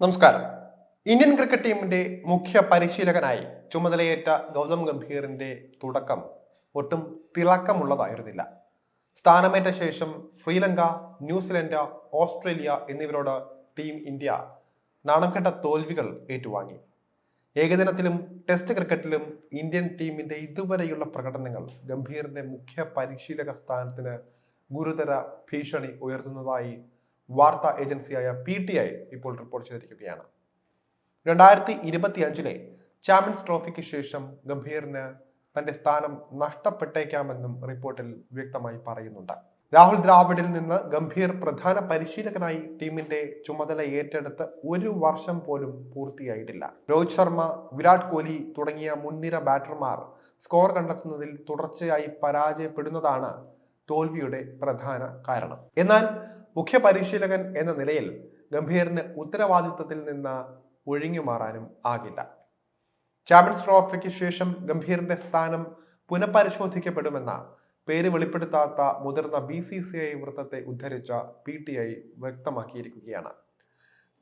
നമസ്കാരം. Indian cricket ടീമിന്റെ മുഖ്യ പരിശീലകനായി ചുമതലയേറ്റ ഗൗതം ഗംഭീറിന്റെ തുടക്കം ഒട്ടും തിളക്കമുള്ളതായിരുന്നില്ല. സ്ഥാനമേറ്റ ശേഷം ശ്രീലങ്ക ന്യൂസിലൻഡ് ഓസ്ട്രേലിയ എന്നിവരോട് ടീം ഇന്ത്യ നാണംകെട്ട തോൽവികൾ ഏറ്റുവാങ്ങി. ഏകദിനത്തിലും ടെസ്റ്റ് ക്രിക്കറ്റിലും ഇന്ത്യൻ ടീമിന്റെ ഇതുവരെയുള്ള പ്രകടനങ്ങൾ ഗംഭീറിന്റെ മുഖ്യ പരിശീലക സ്ഥാനത്തിന് ഗുരുതര ഭീഷണി ഉയർത്തുന്നതായി വാർത്താ ഏജൻസിയായ പി ടി ഐ ഇപ്പോൾ റിപ്പോർട്ട് ചെയ്തിരിക്കുകയാണ്. രണ്ടായിരത്തി ഇരുപത്തി അഞ്ചിലെ ചാമ്പ്യൻസ് ട്രോഫിക്ക് ശേഷം ഗംഭീറിന് തന്റെ സ്ഥാനം നഷ്ടപ്പെട്ടേക്കാമെന്നും റിപ്പോർട്ടിൽ വ്യക്തമായി പറയുന്നുണ്ട്. രാഹുൽ ദ്രാവിഡിൽ നിന്ന് ഗംഭീർ പ്രധാന പരിശീലകനായി ടീമിന്റെ ചുമതല ഏറ്റെടുത്ത് ഒരു വർഷം പോലും പൂർത്തിയായിട്ടില്ല. രോഹിത് ശർമ്മ വിരാട് കോഹ്ലി തുടങ്ങിയ മുൻനിര ബാറ്റർമാർ സ്കോർ കണ്ടെത്തുന്നതിൽ തുടർച്ചയായി പരാജയപ്പെടുന്നതാണ് തോൽവിയുടെ പ്രധാന കാരണം. എന്നാൽ മുഖ്യ പരിശീലകൻ എന്ന നിലയിൽ ഗംഭീറിന് ഉത്തരവാദിത്തത്തിൽ നിന്ന് ഒഴിഞ്ഞു മാറാനും ആകില്ല. ചാമ്പ്യൻസ് ട്രോഫിക്ക് ശേഷം ഗംഭീറിന്റെ സ്ഥാനം പുനഃപരിശോധിക്കപ്പെടുമെന്ന പേര് വെളിപ്പെടുത്താത്ത മുതിർന്ന ബി സി സി ഐ വൃത്തത്തെ ഉദ്ധരിച്ച പി ടി ഐ വ്യക്തമാക്കിയിരിക്കുകയാണ്.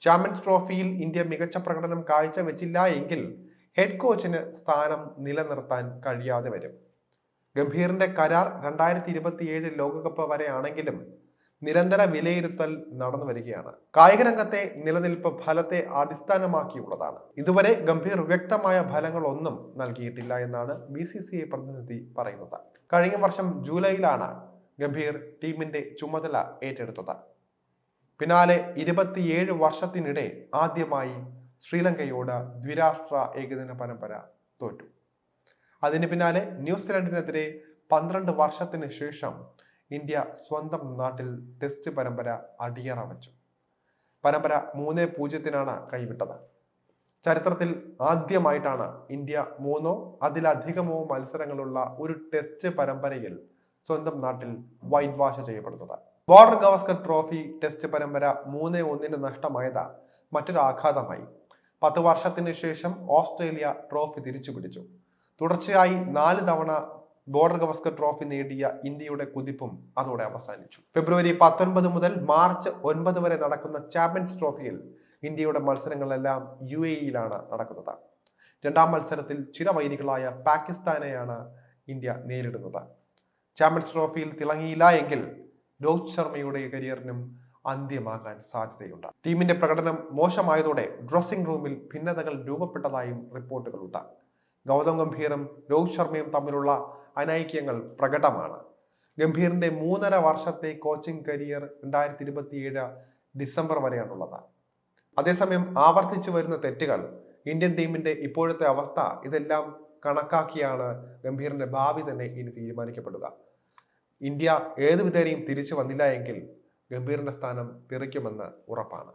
ചാമ്പ്യൻസ് ട്രോഫിയിൽ ഇന്ത്യ മികച്ച പ്രകടനം കാഴ്ചവെച്ചില്ല എങ്കിൽ ഹെഡ് കോച്ചിന് സ്ഥാനം നിലനിർത്താൻ കഴിയാതെ വരും. ഗംഭീറിന്റെ കരാർ രണ്ടായിരത്തി ഇരുപത്തിയേഴ് ലോകകപ്പ് വരെയാണെങ്കിലും നിരന്തര വിലയിരുത്തൽ നടന്നു വരികയാണ്. കായിക രംഗത്തെ നിലനിൽപ്പ് ഫലത്തെ അടിസ്ഥാനമാക്കിയുള്ളതാണ്. ഇതുവരെ ഗംഭീർ വ്യക്തമായ ഫലങ്ങളൊന്നും നൽകിയിട്ടില്ല എന്നാണ് ബി സി സി ഐ പ്രതിനിധി പറയുന്നത്. കഴിഞ്ഞ വർഷം ജൂലൈയിലാണ് ഗംഭീർ ടീമിന്റെ ചുമതല ഏറ്റെടുത്തത്. പിന്നാലെ ഇരുപത്തിയേഴ് വർഷത്തിനിടെ ആദ്യമായി ശ്രീലങ്കയോട് ദ്വിരാഷ്ട്ര ഏകദിന പരമ്പര തോറ്റു. അതിന് പിന്നാലെ ന്യൂസിലൻഡിനെതിരെ പന്ത്രണ്ട് വർഷത്തിന് ശേഷം ഇന്ത്യ സ്വന്തം നാട്ടിൽ ടെസ്റ്റ് പരമ്പര അടിയറ വച്ചു. പരമ്പര മൂന്ന് പൂജ്യത്തിനാണ് കൈവിട്ടത്. ചരിത്രത്തിൽ ആദ്യമായിട്ടാണ് ഇന്ത്യ മൂന്നോ അതിലധികമോ മത്സരങ്ങളുള്ള ഒരു ടെസ്റ്റ് പരമ്പരയിൽ സ്വന്തം നാട്ടിൽ വൈറ്റ് വാഷ് ചെയ്യപ്പെടുന്നത്. ബോർഡർ ഗവസ്കർ ട്രോഫി ടെസ്റ്റ് പരമ്പര മൂന്ന് ഒന്നിന് നഷ്ടമായത് മറ്റൊരു ആഘാതമായി. പത്ത് വർഷത്തിന് ശേഷം ഓസ്ട്രേലിയ ട്രോഫി തിരിച്ചു പിടിച്ചു തുടർച്ചയായി നാല് തവണ ബോർഡർ ഗവസ്കർ ട്രോഫി നേടിയ ഇന്ത്യയുടെ കുതിപ്പും അതോടെ അവസാനിച്ചു. ഫെബ്രുവരി പത്തൊൻപത് മുതൽ മാർച്ച് ഒൻപത് വരെ നടക്കുന്ന ചാമ്പ്യൻസ് ട്രോഫിയിൽ ഇന്ത്യയുടെ മത്സരങ്ങളെല്ലാം യു എ ഇയിലാണ് നടക്കുന്നത്. രണ്ടാം മത്സരത്തിൽ ചിരവൈരികളായ പാകിസ്ഥാനെയാണ് ഇന്ത്യ നേരിടുന്നത്. ചാമ്പ്യൻസ് ട്രോഫിയിൽ തിളങ്ങിയില്ല എങ്കിൽ രോഹിത് ശർമ്മയുടെ കരിയറിനും അന്ത്യമാകാൻ സാധ്യതയുണ്ട്. ടീമിന്റെ പ്രകടനം മോശമായതോടെ ഡ്രസ്സിംഗ് റൂമിൽ ഭിന്നതകൾ രൂപപ്പെട്ടതായും റിപ്പോർട്ടുകളുണ്ട്. ഗൗതം ഗംഭീറും രോഹിത് ശർമ്മയും തമ്മിലുള്ള അനൈക്യങ്ങൾ പ്രകടമാണ്. ഗംഭീറിന്റെ മൂന്നര വർഷത്തെ കോച്ചിങ് കരിയർ രണ്ടായിരത്തി ഇരുപത്തിയേഴ് ഡിസംബർ വരെയാണുള്ളത്. അതേസമയം ആവർത്തിച്ചു വരുന്ന തെറ്റുകൾ ഇന്ത്യൻ ടീമിന്റെ ഇപ്പോഴത്തെ അവസ്ഥ ഇതെല്ലാം കണക്കാക്കിയാണ് ഗംഭീറിന്റെ ഭാവി തന്നെ ഇനി തീരുമാനിക്കപ്പെടുക. ഇന്ത്യ ഏതു വിധേനയും തിരിച്ചു വന്നില്ല എങ്കിൽ ഗംഭീറിന്റെ സ്ഥാനം തിറയ്ക്കുമെന്ന് ഉറപ്പാണ്.